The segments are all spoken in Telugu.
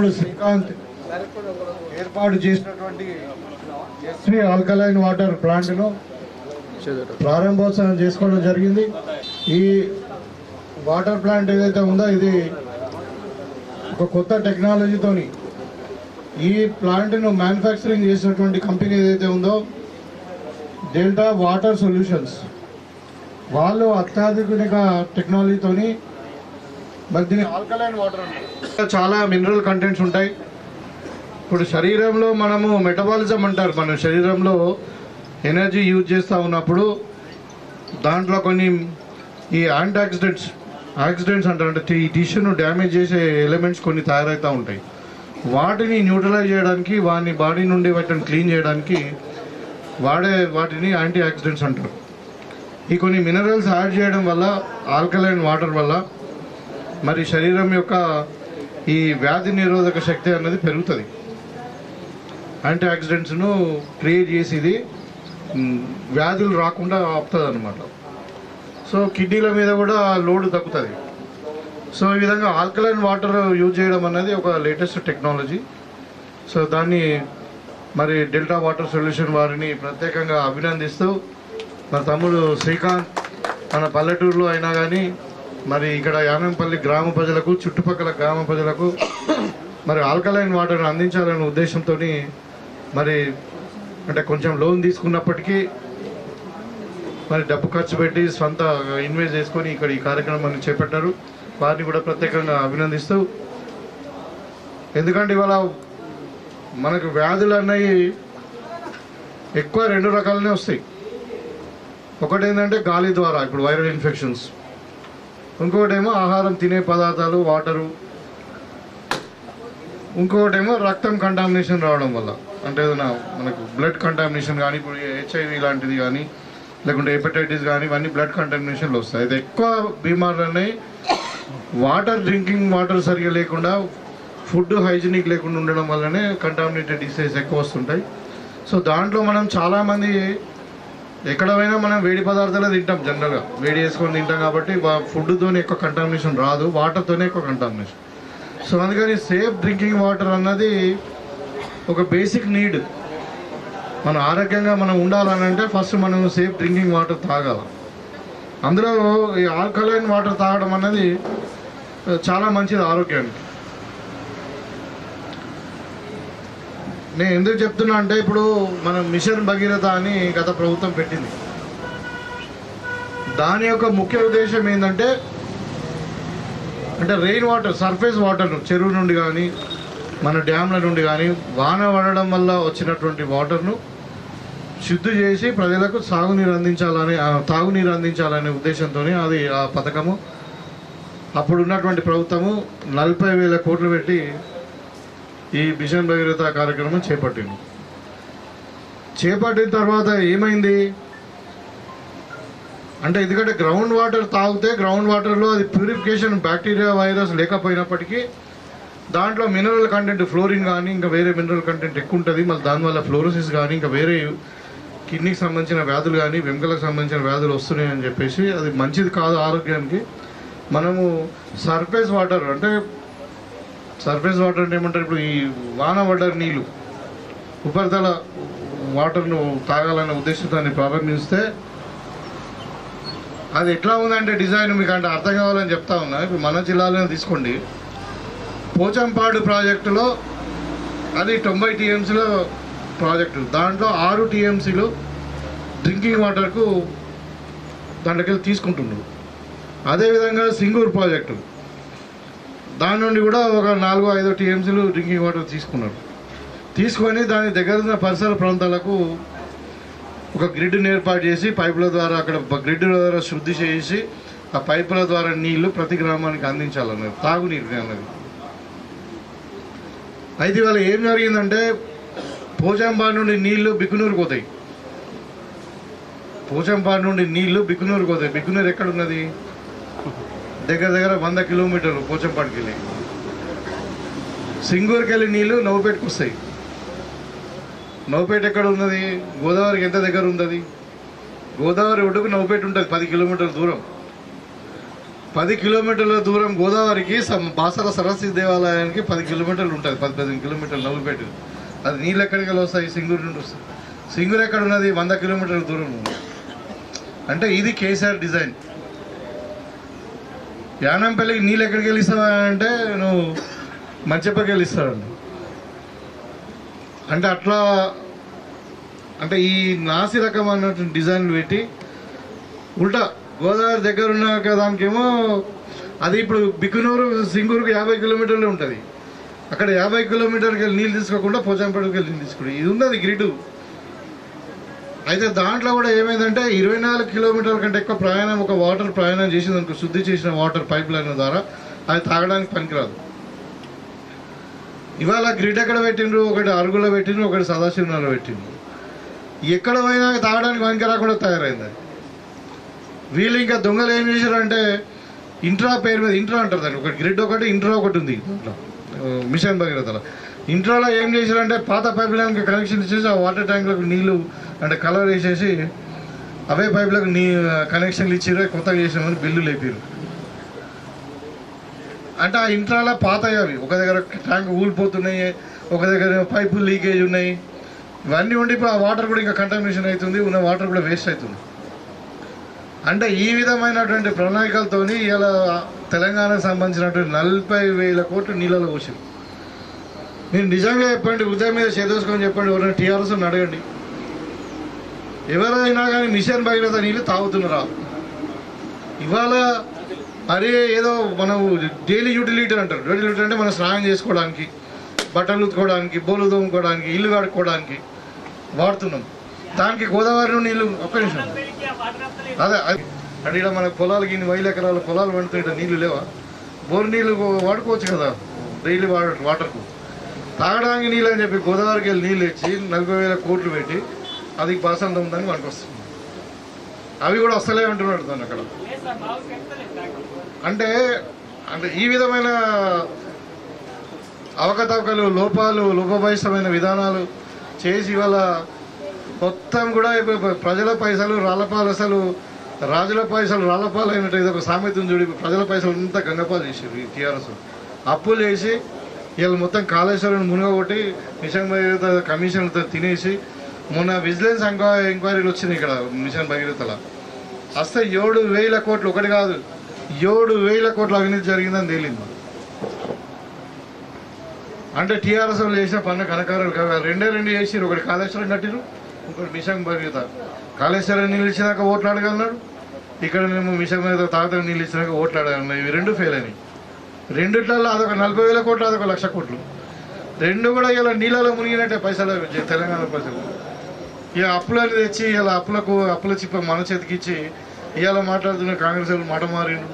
తమ్ముడు శ్రీకాంత్ ఏర్పాటు చేసినటువంటి ఎస్వి ఆల్కలైన్ వాటర్ ప్లాంట్ను ప్రారంభోత్సవం చేసుకోవడం జరిగింది. ఈ వాటర్ ప్లాంట్ ఏదైతే ఉందో ఇది ఒక కొత్త టెక్నాలజీతోని ఈ ప్లాంట్ను మ్యానుఫ్యాక్చరింగ్ చేసినటువంటి కంపెనీ ఏదైతే ఉందో డెల్టా వాటర్ సొల్యూషన్స్ వాళ్ళు అత్యాధునిక టెక్నాలజీతోని దీని ఆల్కలైన్ వాటర్ చాలా మినరల్ కంటెంట్స్ ఉంటాయి. ఇప్పుడు శరీరంలో మనము మెటబాలిజం అంటారు. మన శరీరంలో ఎనర్జీ యూజ్ చేస్తూ ఉన్నప్పుడు దాంట్లో కొన్ని ఈ యాంటీ ఆక్సిడెంట్స్ యాక్సిడెంట్స్ అంటారు. అంటే ఈ టిష్యూను డ్యామేజ్ చేసే ఎలిమెంట్స్ కొన్ని తయారవుతూ ఉంటాయి. వాటిని న్యూట్రలైజ్ చేయడానికి వాని బాడీ నుండి వాటిని క్లీన్ చేయడానికి వాడే వాటిని యాంటీ ఆక్సిడెంట్స్ అంటారు. ఈ కొన్ని మినరల్స్ యాడ్ చేయడం వల్ల ఆల్కలైన్ వాటర్ వల్ల మరి శరీరం యొక్క ఈ వ్యాధి నిరోధక శక్తి అన్నది పెరుగుతుంది. యాంటీ ఆక్సిడెంట్స్ను క్రియేట్ చేసి ఇది వ్యాధులు రాకుండా ఆపుతుంది అనమాట సో కిడ్నీల మీద కూడా లోడ్ తగ్గుతుంది. సో ఈ విధంగా ఆల్కలైన్ వాటర్ యూజ్ చేయడం అన్నది ఒక లేటెస్ట్ టెక్నాలజీ సో దాన్ని మరి డెల్టా వాటర్ సొల్యూషన్ వారిని ప్రత్యేకంగా అభినందిస్తూ మన తమ్ముడు శ్రీకాంత్ మన పల్లెటూరులో అయినా కానీ మరి ఇక్కడ యానంపల్లి గ్రామ ప్రజలకు చుట్టుపక్కల గ్రామ ప్రజలకు మరి ఆల్కలైన్ వాటర్ అందించాలనే ఉద్దేశంతో మరి అంటే కొంచెం లోన్ తీసుకున్నప్పటికీ మరి డబ్బు ఖర్చు పెట్టి సొంత ఇన్వెస్ట్ చేసుకొని ఇక్కడ ఈ కార్యక్రమాన్ని చేపట్టారు. వారిని కూడా ప్రత్యేకంగా అభినందిస్తూ ఎందుకంటే ఇవాళ మనకు వ్యాధులు అన్నవి ఎక్కువ రెండు రకాలనే వస్తాయి. ఒకటి ఏంటంటే గాలి ద్వారా ఇప్పుడు వైరల్ ఇన్ఫెక్షన్స్. ఇంకొకటేమో ఆహారం తినే పదార్థాలు వాటరు. ఇంకొకటేమో రక్తం కంటామినేషన్ రావడం వల్ల. అంటే ఏదైనా మనకు బ్లడ్ కంటామినేషన్ కానీ ఇప్పుడు హెచ్ఐవి లాంటిది కానీ లేకుంటే హెపటైటిస్ కానీ ఇవన్నీ బ్లడ్ కంటామినేషన్లు వస్తాయి. అయితే ఎక్కువ బీమార్లు అనేవి వాటర్ డ్రింకింగ్ వాటర్ సరిగా లేకుండా ఫుడ్ హైజీనిక్ లేకుండా ఉండడం వల్లనే కంటామినేటెడ్ డిసీజెస్ ఎక్కువ వస్తుంటాయి. సో దాంట్లో మనం చాలామంది ఎక్కడ పోయినా మనం వేడి పదార్థాలే తింటాం జనరల్గా వేడి చేసుకొని తింటాం కాబట్టి ఫుడ్తోనే ఎక్కువ కంటామినేషన్ రాదు వాటర్తోనే ఎక్కువ కంటామినేషన్ సో అందుకని సేఫ్ డ్రింకింగ్ వాటర్ అన్నది ఒక బేసిక్ నీడ్ మనం ఆరోగ్యంగా మనం ఉండాలని అంటే ఫస్ట్ మనం సేఫ్ డ్రింకింగ్ వాటర్ తాగాలి. అందులో ఈ ఆల్కలైన్ వాటర్ తాగడం అన్నది చాలా మంచిది ఆరోగ్యానికి. నేను ఎందుకు చెప్తున్నా అంటే ఇప్పుడు మనం మిషన్ భగీరథ అని గత ప్రభుత్వం పెట్టింది. దాని యొక్క ముఖ్య ఉద్దేశం ఏంటంటే అంటే రెయిన్ వాటర్ సర్ఫేస్ వాటర్ చెరువు నుండి కానీ మన డ్యామ్ల నుండి కానీ వాన పడడం వల్ల వచ్చినటువంటి వాటర్ను శుద్ధి చేసి ప్రజలకు సాగునీరు అందించాలని ఆ, తాగునీరు అందించాలనే ఉద్దేశంతో అది ఆ పథకము. అప్పుడు ఉన్నటువంటి ప్రభుత్వము నలభై వేల కోట్లు పెట్టి ఈ మిషన్ భగీరథ కార్యక్రమం చేపట్టింది. చేపట్టిన తర్వాత ఏమైంది? అంటే ఎందుకంటే గ్రౌండ్ వాటర్ తాగితే గ్రౌండ్ వాటర్లో అది ప్యూరిఫికేషన్ బ్యాక్టీరియా వైరస్ లేకపోయినప్పటికీ దాంట్లో మినరల్ కంటెంట్ ఫ్లోరిన్ కానీ ఇంకా వేరే మినరల్ కంటెంట్ ఎక్కువ ఉంటుంది మళ్ళీ దానివల్ల ఫ్లోరోసిస్ కానీ ఇంకా వేరే కిడ్నీకి సంబంధించిన వ్యాధులు కానీ వెంకలకు సంబంధించిన వ్యాధులు వస్తున్నాయని చెప్పేసి అది మంచిది కాదు ఆరోగ్యానికి. మనము సర్ఫేస్ వాటర్ అంటే సర్ఫేస్ వాటర్ అంటే ఏమంటారు? ఇప్పుడు ఈ వాన పడ్డ నీళ్ళు ఉపరితల వాటర్ను తాగాలనే ఉద్దేశంతో ప్రారంభిస్తే అది ఎట్లా ఉందంటే డిజైన్ మీకు అంటే అర్థం కావాలని చెప్తా ఉన్నా. ఇప్పుడు మన జిల్లాలోనే తీసుకోండి. పోచంపాడు ప్రాజెక్టులో అది తొంభై టీఎంసీలో ప్రాజెక్టు. దాంట్లో ఆరు టీఎంసీలు డ్రింకింగ్ వాటర్కు దాంట్లోకి వెళ్ళి తీసుకుంటున్నారు. అదేవిధంగా సింగూరు ప్రాజెక్టు. దాని నుండి కూడా ఒక నాలుగో ఐదో టీఎంసీలు డ్రింకింగ్ వాటర్ తీసుకున్నారు. తీసుకొని దాని దగ్గర ఉన్న పరిసర ప్రాంతాలకు ఒక గ్రిడ్ని ఏర్పాటు చేసి పైపుల ద్వారా అక్కడ గ్రిడ్ ద్వారా శుద్ధి చేసి ఆ పైపుల ద్వారా నీళ్ళు ప్రతి గ్రామానికి అందించాలన్నది తాగునీరు అన్నది. అయితే ఇవాళ ఏం జరిగిందంటే పోచంపాడు నుండి నీళ్ళు బిక్కునూరు పోతాయి. పోచంపాడు నుండి నీళ్ళు బిక్కునూరు పోతాయి. బిక్కునూరు ఎక్కడ ఉన్నది? దగ్గర దగ్గర వంద కిలోమీటర్లు పోచంపాడుకి వెళ్ళి సింగూరుకి వెళ్ళి నీళ్ళు నవ్వుపేటకు వస్తాయి నవ్వుపేట ఎక్కడ ఉన్నది గోదావరికి ఎంత దగ్గర ఉన్నది గోదావరి ఒడ్డుకు నవ్వుపేట ఉంటుంది పది కిలోమీటర్ల దూరం. పది కిలోమీటర్ల దూరం గోదావరికి బాసర సరస్వతి దేవాలయానికి పది కిలోమీటర్లు ఉంటుంది పది పదిహేను కిలోమీటర్లు నవ్వుపేట. అది నీళ్ళు ఎక్కడికి వెళ్ళి వస్తాయి? సింగూరు నుండి వస్తాయి. సింగూరు ఎక్కడ ఉన్నది వంద కిలోమీటర్ల దూరం. అంటే ఇది కేసీఆర్ డిజైన్. యానంపల్లికి నీళ్ళు ఎక్కడికి వెళ్ళిస్తావా అంటే నువ్వు మంచిపక్క వెళ్ళి అంటే అట్లా అంటే ఈ నాసి రకం అన్నటువంటి డిజైన్లు పెట్టి ఉల్టా గోదావరి దగ్గర ఉన్న దానికేమో అది ఇప్పుడు బిక్కునూరు సింగూరుకు యాభై కిలోమీటర్లు ఉంటుంది. అక్కడ యాభై కిలోమీటర్కి వెళ్ళి నీళ్ళు తీసుకోకుండా పోచంపేటకి వెళ్ళి నీళ్ళు తీసుకుంటాం ఇది ఉంది అది గ్రిడ్. అయితే దాంట్లో కూడా ఏమైందంటే ఇరవై నాలుగు కిలోమీటర్ల కంటే ఎక్కువ ప్రయాణం ఒక వాటర్ ప్రయాణం చేసింది అనుకో శుద్ధి చేసిన వాటర్ పైప్ లైన్ ద్వారా అది తాగడానికి పనికిరాదు. ఇవాళ గ్రిడ్ ఎక్కడ పెట్టిండ్రు? ఒకటి అరుగులో పెట్టిండ్రు ఒకటి సదాశివనగర్లో పెట్టిండ్రు. ఎక్కడ పోయినా తాగడానికి పనికిరాకుండా తయారైంది. అది వీళ్ళు ఇంకా దొంగలు ఏం చేశారంటే ఇంట్రా పేరు మీద ఇంట్రా అంటారు దాన్ని. ఒకటి గ్రిడ్ ఒకటి ఇంట్రా ఒకటి ఉంది దాంట్లో. మిషన్ భగీరథలో. ఇంట్రాలో ఏం చేశారంటే పాత పైప్ లైన్కి కనెక్షన్ ఇచ్చేసి ఆ వాటర్ ట్యాంక్లకు నీళ్ళు అంటే కలర్ వేసేసి అవే పైపులకు నీ కనెక్షన్లు ఇచ్చిర్రు కొత్తగా చేసినామని బిల్లు లేపారు అంటే ఆ ఇంట్రాలో పాత అవి. ఒక దగ్గర ట్యాంక్ ఊడిపోతున్నాయి ఒక దగ్గర పైపు లీకేజ్ ఉన్నాయి. ఇవన్నీ ఉండి ఆ వాటర్ కూడా ఇంకా కంటామినేషన్ అవుతుంది ఉన్న వాటర్ కూడా వేస్ట్ అవుతుంది. అంటే ఈ విధమైనటువంటి ప్రణాళికలతోని ఇలా తెలంగాణకు సంబంధించినటువంటి నలభై వేల కోట్లు నీళ్ళలో పోసారు నేను నిజంగా చెప్పండి ఉదయం మీద చేదోసుకొని చెప్పండి ఎవరైనా టీఆర్ఎస్ అడగండి. ఎవరైనా కానీ మిషన్ భగీరథ నీళ్ళు తాగుతున్నారా? ఇవాళ అరే ఏదో మనం డైలీ యూటిలిటీ అంటారు. డైలీ యూటిలిటీ అంటే మనం స్నానం చేసుకోవడానికి బట్టలు ఉతుకోవడానికి బోలు తోముకోవడానికి ఇల్లు కడుక్కోవడానికి వాడుతున్నాం. దానికి గోదావరి నుండి నీళ్ళు ఒక్క నిమిషం. అదే అంటే ఇక్కడ మన పొలాలకి ఇన్ని వైలు ఎకరాల పొలాలు పండుతుంటే నీళ్ళు లేవా? బోరు నీళ్ళు వాడుకోవచ్చు కదా డైలీ వాటర్ వాటర్కు. తాగడానికి నీళ్ళు అని చెప్పి గోదావరికి వెళ్ళి నీళ్ళు ఇచ్చి నలభై వేల కోట్లు పెట్టి అది బాసంత ఉందని మనకు వస్తుంది. అవి కూడా వస్తలే అంటున్నాడు దాన్ని అక్కడ. అంటే అంటే ఈ విధమైన అవకతవకలు లోపాలు లోపభయిష్టమైన విధానాలు చేసి ఇవాళ మొత్తం కూడా ఇప్పుడు ప్రజల పైసలు రాళ్ళపాలు అసలు రాజుల పైసలు రాళ్ళపాలు అయినట్టు ఇది ఒక సామెత చూడి ప్రజల పైసలు అంతా గంగపాలు చేసి టీఆర్ఎస్ అప్పులు చేసి వీళ్ళు మొత్తం కాళేశ్వరం మునగొట్టి మిషన్ భగీరథ కమిషన్లతో తినేసి మొన్న విజిలెన్స్ ఎంక్వైరీ ఎంక్వైరీలు వచ్చినాయి ఇక్కడ మిషన్ భగీరథలో. అస్తే ఏడు వేల కోట్లు ఒకటి కాదు ఏడు వేల కోట్ల అవినీతి జరిగిందని తేలింది. అంటే టీఆర్ఎస్ వాళ్ళు చేసిన పన్ను కనకారాలు కాదు రెండే రెండు చేసిరు ఒకటి కాళేశ్వరం కట్టిరు ఒకటి మిషన్ భగీరథ. కాళేశ్వరం నీళ్ళు ఇచ్చినాక ఓట్లు అడగన్నాడు ఇక్కడ మేము మిషన్ మీద తాగత నీళ్ళు ఇచ్చినాక ఓట్లు అడగన్నాడు ఇవి రెండు ఫెయిల్ అయినాయి. రెండిట్లలో అదొక నలభై వేల కోట్లు అదొక లక్ష కోట్లు. రెండు కూడా ఇలా నీళ్ళలో మునిగినట్టే పైసలు తెలంగాణ పైసలు ఇక అప్పులని తెచ్చి ఇలా అప్పులకు అప్పుల చిప్ప మన చేతికిచ్చి ఇవాళ మాట్లాడుతున్న కాంగ్రెస్ వాళ్ళు మాట మారిండు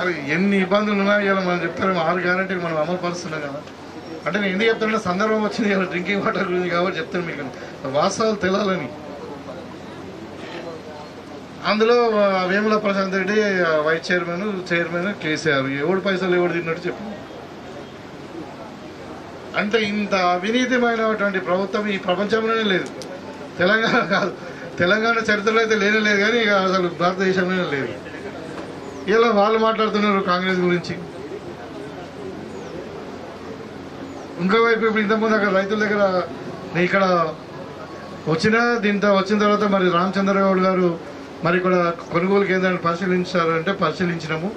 అవి ఎన్ని ఇబ్బందులు ఉన్నాయో ఇలా మనం చెప్తారు ఆరు గ్యారంటీ మనం అమలు పరుస్తున్నాం కదా. అంటే నేను ఎందుకు చెప్తానంటే సందర్భం వచ్చింది ఇలా డ్రింకింగ్ వాటర్ గురించి కాబట్టి చెప్తాను మీకు. వాస్తవాలు తెలాలని అందులో Vemula Prashanth Reddy vice chairman chairman KCR. ఎవడు పైసలు ఎవడు తిన్నట్టు చెప్పు. అంటే ఇంత అవినీతిమైనటువంటి ప్రభుత్వం ఈ ప్రపంచంలోనే లేదు. తెలంగాణ కాదు. తెలంగాణ చరిత్రలో అయితే లేనే లేదు కానీ ఇక అసలు భారతదేశంలోనే లేదు. ఇలా వాళ్ళు మాట్లాడుతున్నారు కాంగ్రెస్ గురించి. ఇంకో వైపు ఇప్పుడు ఇంతకుముందు అక్కడ రైతుల దగ్గర ఇక్కడ వచ్చిన దీంతో వచ్చిన తర్వాత మరి రామచంద్రరావు గారు మరి ఇక్కడ కొనుగోలు కేంద్రాన్ని పరిశీలించారంటే పరిశీలించినాము.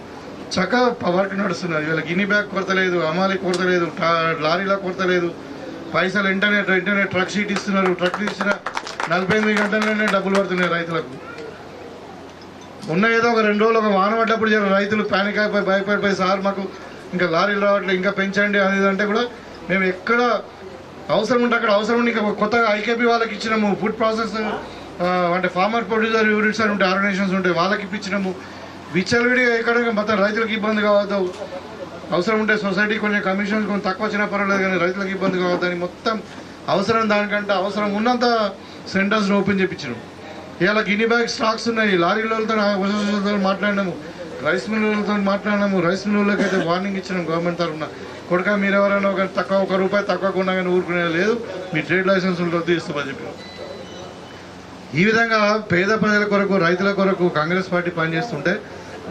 చక్కగా వర్క్ నడుస్తున్నది వీళ్ళకి గిని బ్యాగ్ కొరత లేదు అమాలి కొరత లేదు లారీలా కొరత లేదు పైసలు ఇంటర్నెట్ ఇంటర్నెట్ ట్రక్ షీట్ ఇస్తున్నారు. ట్రక్ ఇచ్చిన నలభై ఎనిమిది గంటలనే డబ్బులు పడుతున్నాయి రైతులకు. ఉన్న ఏదో ఒక రెండు రోజులు ఒక వాన పడ్డప్పుడు జర రైతులు ప్యానిక్ అయిపోయి భయపడిపోయి సార్ మాకు ఇంకా లారీలు రావట్లేదు ఇంకా పెంచండి అనేది అంటే కూడా మేము ఎక్కడ అవసరం ఉంటే అక్కడ అవసరం ఉండి ఇంకా కొత్తగా ఐకేపీ వాళ్ళకి ఇచ్చినాము. ఫుడ్ ప్రాసెస్ అంటే ఫార్మర్ ప్రొడ్యూసర్ యూనిట్స్ అని ఉంటాయి ఆర్గనైజేషన్స్ ఉంటాయి. వాళ్ళకి ఇప్పించినాము. విచ్చలవిడిగా ఎక్కడ మొత్తం రైతులకు ఇబ్బంది కావద్దు. అవసరం ఉంటే సొసైటీ కొంచెం కమిషన్స్ కొంచెం తక్కువ వచ్చినా పర్వాలేదు కానీ రైతులకు ఇబ్బంది కావద్దని మొత్తం అవసరం దానికంటే అవసరం ఉన్నంత సెంటర్స్ని ఓపెన్ చేయించినాం ఇవాళ గిన్ని బ్యాగ్ స్టాక్స్ ఉన్నాయి. లారీలతో మాట్లాడినాము. రైస్ మిల్లులతో మాట్లాడినాము. రైస్ మిల్లులకి అయితే వార్నింగ్ ఇచ్చినాం గవర్నమెంట్ తరఫున. కొడుక మీరు ఎవరైనా ఒక తక్కువ ఒక రూపాయి తక్కువ కొన్నా కానీ ఊరుకునే లేదు. మీ ట్రేడ్ లైసెన్స్ రద్దు ఇస్తామని చెప్పి ఈ విధంగా పేద ప్రజల కొరకు రైతుల కొరకు కాంగ్రెస్ పార్టీ పనిచేస్తుంటే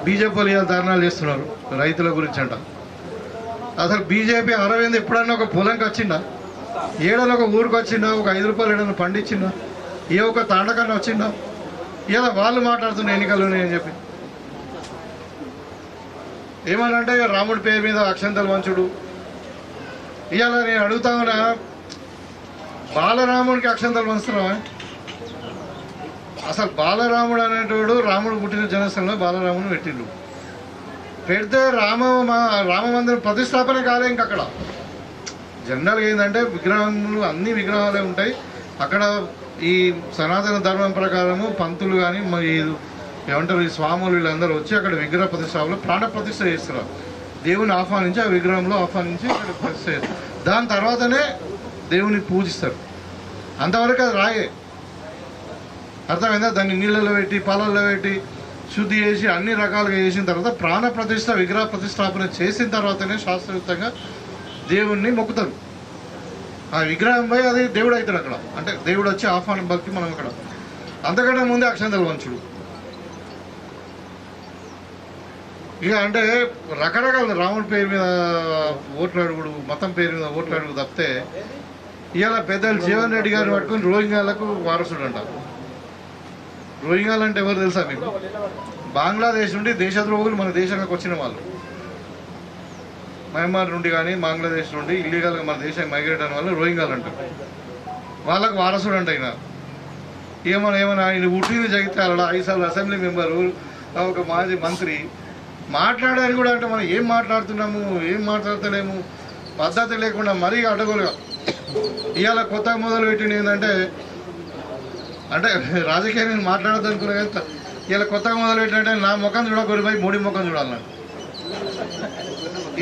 బీజేపీ వాళ్ళు ఇవాళ ధర్నాలు చేస్తున్నారు రైతుల గురించి అంట. అసలు బీజేపీ అరవింద్ ఎప్పుడన్నా ఒక పొలంకి వచ్చిందా ఏడన్నా ఒక ఊరికి వచ్చిందా? ఒక ఐదు రూపాయలు ఏడన్నా పండించిందా? ఏ ఒక తాండకన్నా వచ్చిందా? ఏదో వాళ్ళు మాట్లాడుతున్న ఎన్నికల్లోనే అని చెప్పి. ఏమనంటే ఇక రాముడి పేరు మీద అక్షంతలు వంచుడు ఇవాళ నేను అడుగుతా ఉన్నా బాలరాముడికి అక్షంతలు వంచుతున్నావా అసలు బాలరాముడు అనేటోడు రాముడు పుట్టిన జనస్థలంలో బాలరాముడు పెట్టిండు పెడితే రామ మా- రామ మందిరం ప్రతిష్టాపన కాలే ఇంకక్కడ జనరల్గా ఏంటంటే విగ్రహములు అన్ని విగ్రహాలే ఉంటాయి. అక్కడ ఈ సనాతన ధర్మం ప్రకారము పంతులు కానీ ఏమంటారు ఈ స్వాములు వీళ్ళందరూ వచ్చి అక్కడ విగ్రహ ప్రతిష్టాపనలో ప్రాణ ప్రతిష్ట చేస్తున్నారు దేవుని ఆహ్వానించి ఆ విగ్రహంలో ఆహ్వానించి అక్కడ ప్రతిష్ట చేస్తారు. దాని తర్వాతనే దేవుని పూజిస్తారు. అంతవరకు అది రాయే. అర్థమైందా? దాన్ని నీళ్ళలో పెట్టి పాలల్లో పెట్టి శుద్ధి చేసి అన్ని రకాలుగా చేసిన తర్వాత ప్రాణ ప్రతిష్ట విగ్రహ ప్రతిష్టాపన చేసిన తర్వాతనే శాస్త్రయుక్తంగా దేవుణ్ణి మొక్కుతారు. ఆ విగ్రహం పోయి అది దేవుడు అవుతాడు అక్కడ. అంటే దేవుడు వచ్చి ఆహ్వానం బలికి మనం అక్కడ. అంతకంటే ముందే అక్షంతల వంచుడు ఇక అంటే రకరకాల రాముడి పేరు మీద ఓట్లు అడుగుడు మతం పేరు మీద ఓట్లు అడుగు తప్పితే ఇవాళ పెద్దలు జీవన్ రెడ్డి గారిని పట్టుకుని రోహింగ్యాలకు వారసుడు అంటారు రోహింగ్యాలు అంటే ఎవరు తెలుసా మీకు? బంగ్లాదేశ్ నుండి దేశద్రోహులు మన దేశంలోకి వచ్చిన వాళ్ళు. మయన్మార్ నుండి కానీ బంగ్లాదేశ్ నుండి ఇల్లీగల్గా మన దేశానికి మైగ్రేట్ అయిన వాళ్ళు రోహింగ్యాలు అంటారు. వాళ్ళకు వారసుడు అంట ఆయన ఏమన్నా ఏమన్నా ఆయన పుట్టింది జగిత్యాల ఐదు సార్లు అసెంబ్లీ మెంబరు ఒక మాజీ మంత్రి మాట్లాడారు కూడా అంటే మనం ఏం మాట్లాడుతున్నాము ఏం మాట్లాడతలేము పద్ధతి లేకుండా మరీ అడగలుగా ఇవాళ కొత్తగా మొదలు పెట్టింది ఏంటంటే అంటే రాజకీయం నేను మాట్లాడద్దు అనుకున్నా కానీ ఇలా కొత్తగా మొదలు నా ముఖం చూడకూడదు పోయి మోడీ ముఖం చూడాలన్నాడు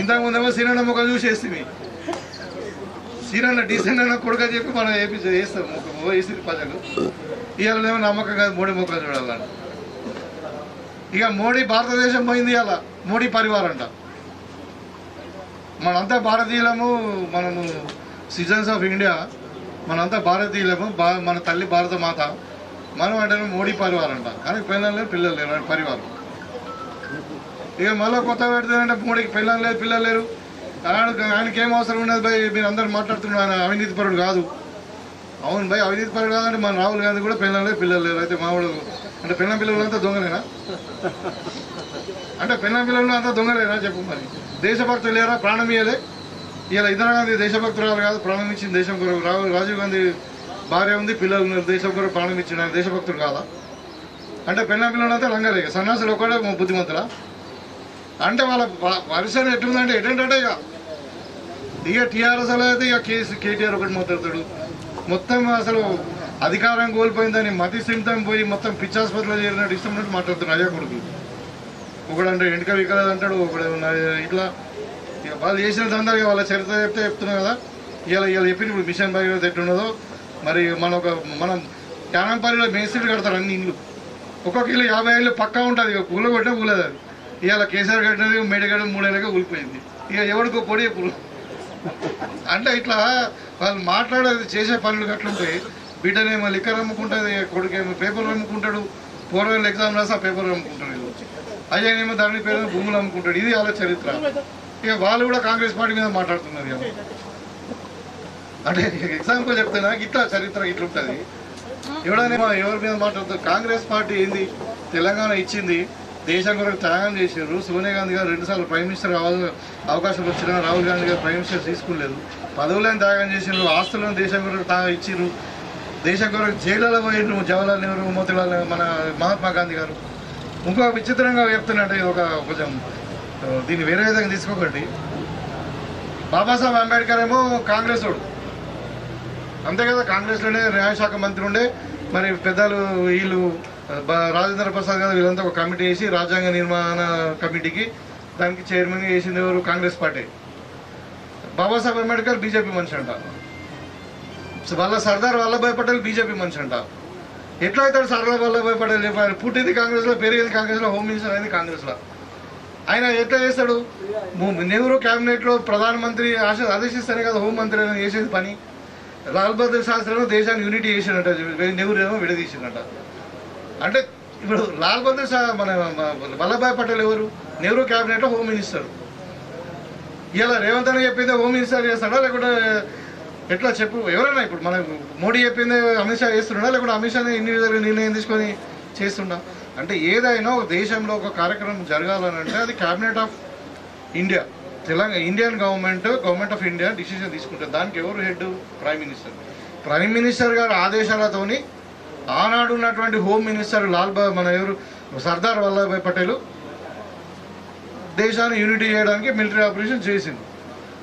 ఇంతకు ముందేమో సీనన్న ముఖం చూసేస్తుంది సీనన్న డీసెంట్ అన్న కొడుక చెప్పి మనం వేపి వేస్తాం ముఖం వేసి ప్రజలు. ఇవాళ నమ్మకం కాదు మోడీ ముఖం చూడాలని. ఇక మోడీ భారతదేశం పోయింది ఇవాళ మోడీ పరివారం అంట మనంతా భారతీయులము మనము సిటిజన్స్ ఆఫ్ ఇండియా మనంతా భారతీయులము మన తల్లి భారత మాత. మనం అంటే మోడీ పరివారం అంట కానీ పిల్లలు లేరు పిల్లలు లేరు పరివారం. ఇక మళ్ళీ కొత్త పెడతానంటే మోడీకి పిల్లలు లేదు పిల్లలు లేరు. ఆయన ఆయనకి ఏం అవసరం ఉండదు భయ్? మీరు అందరు మాట్లాడుతున్నారు ఆయన అవినీతి పరుడు కాదు. అవును భయ్ అవినీతి పరుడు కాదంటే మన రాహుల్ గాంధీ కూడా పిల్లలు లేదు పిల్లలు లేరు. అయితే మావాడు అంటే పిల్లల పిల్లలంతా దొంగలేనా? అంటే పిల్లల పిల్లలు అంతా దొంగలేనా చెప్పు మరి. దేశభక్తులు లేరా? ప్రాణం ఇయ్యలే? ఇలా ఇందిరాగాంధీ దేశభక్తురాలు కాదు ప్రాణం ఇచ్చింది దేశం కొరకు రాహుల్ రాజీవ్ గాంధీ భార్య ఉంది పిల్లలు ఉన్నారు దేశం కొరకు ప్రాణం ఇచ్చిన దేశభక్తుడు కాదా? అంటే పిల్లల పిల్లలంతా లంగలే సన్యాసులు ఒకటే బుద్ధిమంతులా అంటే వాళ్ళ వా- వరుస ఎట్లుందంటే ఎటంటే ఇక ఇక టీఆర్ఎస్ అలా అయితే ఇక కేసు కేటీఆర్ ఒకటి మాట్లాడతాడు. మొత్తం అసలు అధికారం కోల్పోయిందని మతి సింతం పోయి మొత్తం పిచ్చాసుపత్రిలో చేరినట్టు ఇష్టం ఉన్నట్టు మాట్లాడుతున్నాడు అయ్యా కొడుకు ఒకడంటే ఎంటక వికలేదు అంటాడు ఒకడు ఇట్లా వాళ్ళు చేసిన దందాలు వాళ్ళ చరిత్ర చెప్తే చెప్తున్నారు కదా. ఇలా ఇలా చెప్పి ఇప్పుడు మిషన్ భగీరథ ఎట్టున్నదో మరి మన ఒక మనం యానంపల్లిలో మేస్త్రీలు కడతారు అన్ని ఇల్లు ఒక్కొక్క ఇల్లు యాభై ఏళ్ళు పక్కా ఉంటుంది ఇక పూల కొట్టినా పూలేదు అది. ఇవాళ కేసీఆర్ కట్టినది మేడగడ మూడేళ్ళగా ఊలిపోయింది ఇక ఎవరికో పొడి పూలు అంటే ఇట్లా వాళ్ళు మాట్లాడేది చేసే పనులు అట్లుంటాయి బిడ్డనేమో లిక్కర్ అమ్ముకుంటుంది కొడుకేమో పేపర్లు అమ్ముకుంటాడు పూర్వం ఎగ్జామ్ రాసి ఆ పేపర్లు అమ్ముకుంటాడు. వీళ్ళు. దాని పేరు భూములు అమ్ముకుంటాడు. ఇది వాళ్ళ చరిత్ర. ఇక వాళ్ళు కూడా కాంగ్రెస్ పార్టీ మీద మాట్లాడుతున్నారు ఇక. అంటే ఎగ్జాంపుల్ చెప్తే నాకు ఇట్లా చరిత్ర ఇట్లా ఉంటుంది ఎవడనేమో ఎవరి మీద మాట్లాడుతారు కాంగ్రెస్ పార్టీ ఏంది? తెలంగాణ ఇచ్చింది దేశం కొరకు త్యాగం చేశారు సోనియా గాంధీ గారు రెండుసార్లు ప్రైమ్ మినిస్టర్ అవకాశం వచ్చినా రాహుల్ గాంధీ గారు ప్రైమ్ మినిస్టర్ తీసుకోలేదు. పదవులను త్యాగం చేసిండ్రు ఆస్తులను దేశం కొరకు త్యాగం ఇచ్చిండ్రు. దేశం కొరకు జైలలో పోయిండ్రు జవహర్లాల్ నెహ్రూ మోతిలాల్ మన మహాత్మా గాంధీ గారు. ఇంకొక విచిత్రంగా చెప్తున్నట్టు ఇది ఒక కొంచెం దీన్ని వేరే విధంగా తీసుకోకండి. బాబాసాహెబ్ అంబేద్కర్ ఏమో కాంగ్రెస్ వాడు అంతే కదా కాంగ్రెస్లోనే న్యాయశాఖ మంత్రి ఉండే. మరి పెద్దలు వీళ్ళు రాజేంద్ర ప్రసాద్ గారు వీళ్ళంతా ఒక కమిటీ వేసి రాజ్యాంగ నిర్మాణ కమిటీకి దానికి చైర్మన్ చేసింది ఎవరు? Congress party. Babasaheb Ambedkar BJP మనిషి అంట. వాళ్ళ సర్దార్ వల్లభాయ్ పటేల్ బీజేపీ మనిషి అంట. ఎట్లా అవుతాడు సర్దార్ వల్లభాయ్ పటేల్ చెప్పారు పుట్టింది కాంగ్రెస్లో పెరిగేది కాంగ్రెస్లో హోమ్ మినిస్టర్ అయింది కాంగ్రెస్లో. ఆయన ఎట్లా చేస్తాడు? నెహ్రూ క్యాబినెట్లో ప్రధానమంత్రి ఆశ ఆదేశిస్తానే కదా హోంమంత్రి అయినా చేసేది పని. లాల్ బహదూర్ శాస్త్రి దేశాన్ని యూనిటీ చేసినట్ట నెహ్రూ ఏమో విడదీసినట్ట అంటే ఇప్పుడు లాల్ బహదూర్ షా మన వల్లభాయ్ పటేల్ ఎవరు? నెహ్రూ క్యాబినెట్లో హోమ్ మినిస్టర్. ఇలా రేవంత్ అని చెప్పిందే హోమ్ మినిస్టర్ చేస్తాడా? లేకుంటే ఎట్లా చెప్పు? ఎవరైనా ఇప్పుడు మన మోడీ చెప్పిందే అమిత్ షా చేస్తున్నాడా? లేకుంటే అమిత్ షా ఇండివిజువల్గా నిర్ణయం తీసుకొని చేస్తుండా? అంటే ఏదైనా ఒక దేశంలో ఒక కార్యక్రమం జరగాలని అంటే అది cabinet of India Telangana Indian government government of India decision తీసుకుంటారు దానికి ఎవరు head prime minister prime minister గారి ఆదేశాలతోని ఆనాడు ఉన్నటువంటి హోమ్ మినిస్టర్ లాల్ మన ఎవరు? సర్దార్ వల్లభాయ్ పటేల్ దేశాన్ని యూనిటీ చేయడానికి మిలిటరీ ఆపరేషన్ చేసింది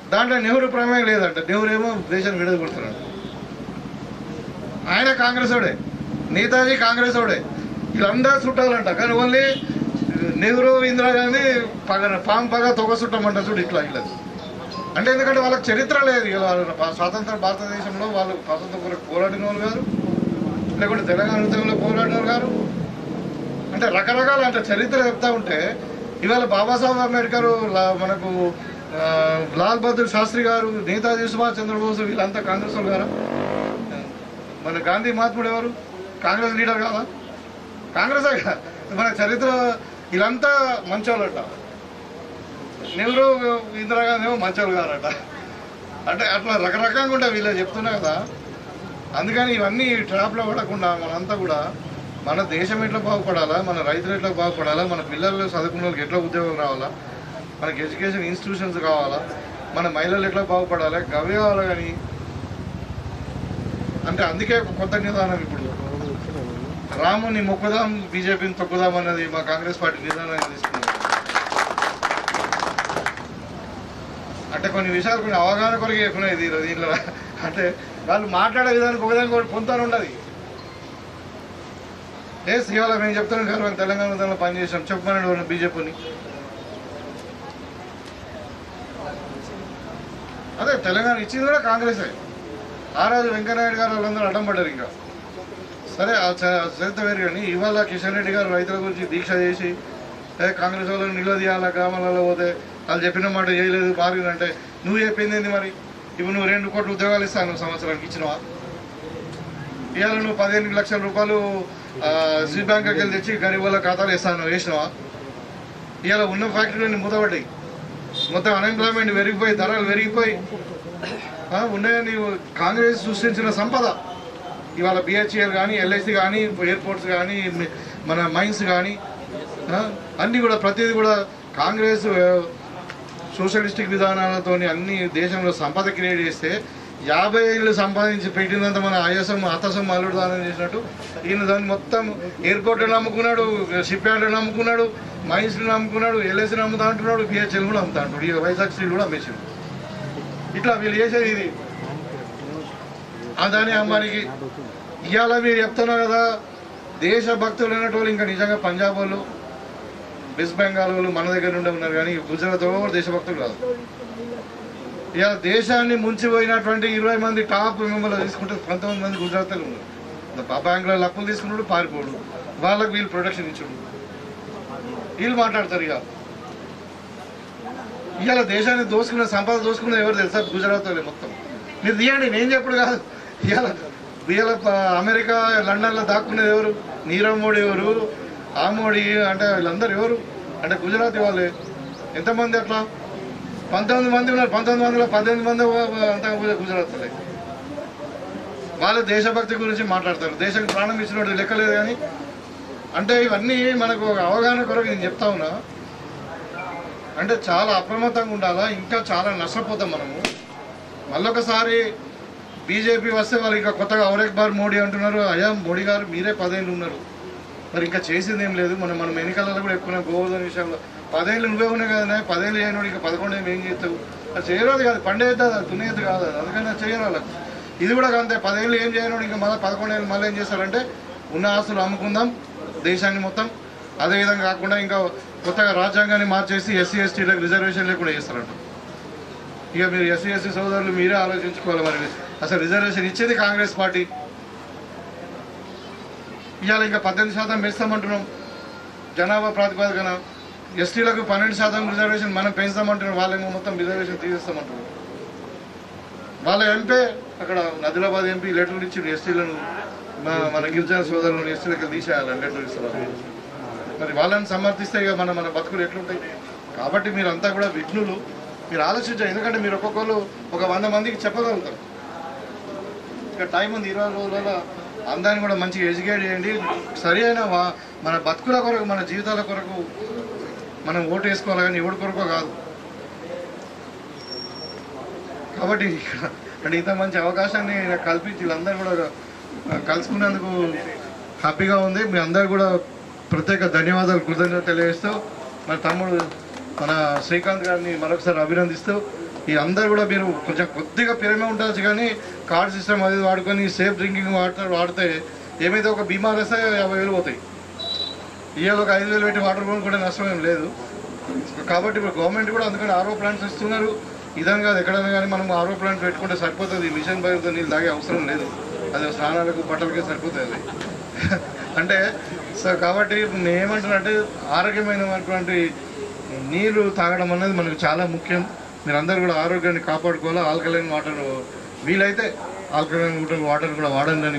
దాంట్లో నెహ్రూ ప్రమేయం లేదంట. నెహ్రూ ఏమో దేశాన్ని విడదగొడుతున్నాడు ఆయన కాంగ్రెస్ వాడే. నేతాజీ కాంగ్రెస్ వాడే. వీళ్ళందరూ చుట్టాలంట. కానీ ఓన్లీ నెహ్రూ ఇందిరాగాంధీ పగ పాము పగ తొగ చుట్టమంట చూడు ఇట్లా ఇట్లా అంటే ఎందుకంటే వాళ్ళకి చరిత్ర లేదు. వాళ్ళ స్వాతంత్ర భారతదేశంలో వాళ్ళు స్వాతంత్ర కొరకు పోరాడిన వాళ్ళు గారు లేకుంటే తెలంగాణ ఉద్యమంలో పోరాడిన వాళ్ళు గారు అంటే రకరకాల అంటే చరిత్ర చెప్తా ఉంటే ఇవాళ బాబాసాహెబ్ అంబేద్కర్ మనకు లాల్ బహదూర్ శాస్త్రి గారు నేతాజీ సుభాష్ చంద్రబోస్ వీళ్ళంతా కాంగ్రెస్ వాళ్ళు గారా మన గాంధీ మహాత్ముడు ఎవరు? కాంగ్రెస్ లీడర్ కాదా? కాంగ్రెస్ మన చరిత్ర వీళ్ళంతా మంచోళ్ళట. నెహ్రూ ఇందిరాగాంధీ ఏమో మంచోళ్ళు కారట. అంటే అట్లా రకరకంగా ఉంటాయి వీళ్ళు చెప్తున్నా కదా. అందుకని ఇవన్నీ ట్రాప్లో పడకుండా మనంతా కూడా మన దేశం ఎట్లా బాగుపడాలా మన రైతులు ఎట్లా బాగుపడాలా మన పిల్లలు చదువుకున్న వాళ్ళకి ఎట్లా ఉద్యోగం రావాలా మనకి ఎడ్యుకేషన్ ఇన్స్టిట్యూషన్స్ కావాలా మన మహిళలు ఎట్లా బాగుపడాలి గవే కావాలి కానీ. అంటే అందుకే కొత్త నిదానం ఇప్పుడు. రాముని మొక్కుదాం బీజేపీని తొక్కుదాం అన్నది మా కాంగ్రెస్ పార్టీ నిదానం తీసుకున్నది అంటే కొన్ని విషయాలు కొన్ని అవగాహన కొరకు చెప్పినాయి దీనిలో దీంట్లో. అంటే వాళ్ళు మాట్లాడే విధానికి ఒకదానికి విధంగా పొందుతాను ఉండదు. లేదు ఇవాళ మేము చెప్తున్నాం కదా మేము తెలంగాణ విధానంలో పనిచేసాం చెప్పమని బీజేపీని. అదే తెలంగాణ ఇచ్చింది కూడా కాంగ్రెసే. ఆ రోజు వెంకయ్యనాయుడు గారు వాళ్ళందరూ అడ్డం పడ్డారు ఇంకా. సరే ఆ చరిత్ర వేరు కానీ ఇవాళ కిషన్ రెడ్డి గారు రైతుల గురించి దీక్ష చేసి కాంగ్రెస్ వాళ్ళని నిలదీయాలా గ్రామాలలో పోతే వాళ్ళు చెప్పిన మాట చేయలేదు బాగుందంటే నువ్వు చెప్పింది ఏంది మరి? ఇప్పుడు నువ్వు రెండు కోట్ల ఉద్యోగాలు ఇస్తాను సంవత్సరానికి ఇచ్చినవా? ఇవాళ నువ్వు పదిహేను లక్షల రూపాయలు ఆ, స్టేట్ బ్యాంక్కి వెళ్ళి తెచ్చి గరీబ్ వాళ్ళ ఖాతాలు ఇస్తాను వేసినవా? ఇవాళ ఉన్న ఫ్యాక్టరీలన్నీ మూతపడ్డాయి. మొత్తం అన్ఎంప్లాయ్మెంట్ పెరిగిపోయి ధరలు పెరిగిపోయి ఉన్నాయని కాంగ్రెస్ సృష్టించిన సంపద. ఇవాళ బిహెచ్ఎల్ కానీ ఎల్ఐసి కానీ ఎయిర్పోర్ట్స్ కానీ మన మైన్స్ కానీ అన్నీ కూడా ప్రతిదీ కూడా కాంగ్రెస్ సోషలిస్టిక్ విధానాలతో అన్ని దేశంలో సంపద క్రియేట్ చేస్తే యాభై ఏళ్ళు సంపాదించి పెట్టినంత మన ఆయాసం అతసం అల్లుడు దానం చేసినట్టు ఈయన దాన్ని మొత్తం ఎయిర్పోర్ట్ నమ్ముకున్నాడు షిప్ యార్డ్ నమ్ముకున్నాడు మైన్స్ని నమ్ముకున్నాడు ఎల్ఐసిని నమ్ముతా అంటున్నాడు బిహెచ్ఎల్ కూడా అమ్ముతా అంటున్నాడు. వైజాగ్ స్టీల్ కూడా అమ్మేసాడు. ఇట్లా వీళ్ళు చేసేది ఇది. అదాని అమ్మానికి ఇవాళ మీరు చెప్తున్నారు కదా దేశ భక్తులు అనేటోళ్ళు ఇంకా నిజంగా పంజాబ్ వాళ్ళు వెస్ట్ బెంగాల్ వాళ్ళు మన దగ్గర నుండి ఉన్నారు కానీ గుజరాత్ వాళ్ళు దేశభక్తులు కాదు. ఇవాళ దేశాన్ని ముంచిపోయినటువంటి ఇరవై మంది టాప్ మెంబర్లు తీసుకుంటే పంతొమ్మిది మంది గుజరాత్లో ఉన్నారు. బ్యాంకులలో అప్పులు తీసుకున్నాడు పారిపోడు. వాళ్ళకు వీళ్ళు ప్రొటెక్షన్ ఇచ్చుడు. వీళ్ళు మాట్లాడతారు ఇక ఇవాళ దేశాన్ని దోసుకున్న సంపద దోసుకున్న ఎవరు తెలుసా? గుజరాత్ వాళ్ళు మొత్తం. మీరు తీయండి నేను చెప్పుడు కాదు. ఇవాళ ఇవాళ అమెరికా లండన్లో దాక్కునేది ఎవరు? నీరవ్ మోడీ ఎవరు? ఆ మోడీ అంటే వీళ్ళందరూ ఎవరు? అంటే గుజరాతీ వాళ్ళే. ఎంతమంది అట్లా? పంతొమ్మిది మంది ఉన్నారు. పంతొమ్మిది మందిలో పద్దెనిమిది మంది అంతా గుజరాత్ వాళ్ళే వాళ్ళు దేశభక్తి గురించి మాట్లాడతారు. దేశానికి ప్రాణం ఇచ్చినట్టు లెక్కలేదు కానీ అంటే ఇవన్నీ మనకు ఒక అవగాహన కొరకు నేను చెప్తా ఉన్నా. అంటే చాలా అప్రమత్తంగా ఉండాలా? ఇంకా చాలా నష్టపోతాం మనము. మళ్ళొకసారి బీజేపీ వస్తే వాళ్ళు ఇంకా కొత్తగా ఔరేక్ బార్ మోడీ అంటున్నారు అయ్యా మోడీ గారు మీరే పదేళ్ళు ఉన్నారు. మరి ఇంకా చేసింది ఏం లేదు. మనం మనం ఎన్నికలలో కూడా ఎక్కువ గోవర్ధన విషయంలో పదేళ్ళు నువ్వే ఉన్నాయి కదా పదేళ్ళు చేయనోడు ఇంకా పదకొండు ఏం చేస్తావు? అది చేయరాదు కాదు పండేది అది తునేది కాదు అది. అందుకని చేయరు వాళ్ళకి. ఇది కూడా అంతే పదేళ్ళు ఏం చేయనోడు ఇంకా మళ్ళీ పదకొండు ఏళ్ళు మళ్ళీ ఏం చేస్తారంటే ఉన్న ఆస్తులు అమ్ముకుందాం దేశాన్ని మొత్తం. అదేవిధంగా కాకుండా ఇంకా కొత్తగా రాజ్యాంగాన్ని మార్చేసి ఎస్సీ ఎస్టీలకు రిజర్వేషన్ లేకుండా చేస్తారంట. ఇక మీరు ఎస్సీ ఎస్సీ సోదరులు మీరే ఆలోచించుకోవాలి మరి. అసలు రిజర్వేషన్ ఇచ్చేది కాంగ్రెస్ పార్టీ. ఇవాళ ఇంకా పద్దెనిమిది శాతం పెంచుతామంటున్నాం జనాభా ప్రాతిపదికన ఎస్టీలకు పన్నెండు శాతం రిజర్వేషన్ మనం పెంచుతామంటున్నాం వాళ్ళేమో మొత్తం రిజర్వేషన్ తీసేస్తామంటున్నాం వాళ్ళ ఎంపీ అక్కడ నదిలాబాద్ ఎంపీ లెటర్లు ఇచ్చి ఎస్టీలను మన గిరిజన సోదరులను ఎస్టీలకు తీసేయాలని లెటర్లు ఎట్లా ఇస్తున్నారు. మరి వాళ్ళని సమర్థిస్తే ఇక మన మన బతుకులు ఎట్లుంటాయి? కాబట్టి మీరంతా కూడా విఘ్నులు. మీరు ఆలోచించారు ఎందుకంటే మీరు ఒక్కొక్కరు ఒక వంద మందికి చెప్పగలుగుతారు. ఇక టైం ఉంది ఇరవై రోజులలో అందరిని కూడా మంచిగా ఎడ్యుకేట్ చేయండి. సరి అయిన మన బతుకుల కొరకు మన జీవితాల కొరకు మనం ఓటు వేసుకోవాలి కానీ ఎవరి కొరకు కాదు. కాబట్టి ఇక్కడ అంటే ఇంత మంచి అవకాశాన్ని కల్పించి వీళ్ళందరూ కూడా కలుసుకునేందుకు కలుసుకున్నందుకు హ్యాపీగా ఉంది. మీ అందరు కూడా ప్రత్యేక ధన్యవాదాలు కృతజ్ఞత తెలియజేస్తూ మన తమ్ముడు మన శ్రీకాంత్ గారిని మరొకసారి అభినందిస్తూ ఈ అందరు కూడా మీరు కొంచెం కొద్దిగా ప్రేమ ఉండొచ్చు కానీ కార్డ్ సిస్టమ్ అది వాడుకొని సేఫ్ డ్రింకింగ్ వాటర్ వాడితే ఏమైతే ఒక బీమార్ వస్తే యాభై వేలు పోతాయి. ఇవాళ ఒక ఐదు వేలు పెట్టి వాటర్ కొనుక్కుంటే నష్టం ఏం లేదు. కాబట్టి ఇప్పుడు గవర్నమెంట్ కూడా అందుకని ఆరో ప్లాంట్స్ ఇస్తున్నారు. ఇదని కాదు ఎక్కడైనా కానీ మనం ఆరో ప్లాంట్ పెట్టుకుంటే సరిపోతుంది. మిషన్ బయలుతో నీళ్ళు తాగే అవసరం లేదు. అది స్నానాలకు బట్టలకే సరిపోతుంది అంటే సో కాబట్టి నేను అంటే ఆరోగ్యమైనటువంటి నీరు తాగడం అనేది మనకు చాలా ముఖ్యం. మీరందరూ కూడా ఆరోగ్యాన్ని కాపాడుకోవాలి? ఆల్కలైన్ వాటర్ వీలైతే ఆల్కలైన్ వాటర్ కూడా వాడండి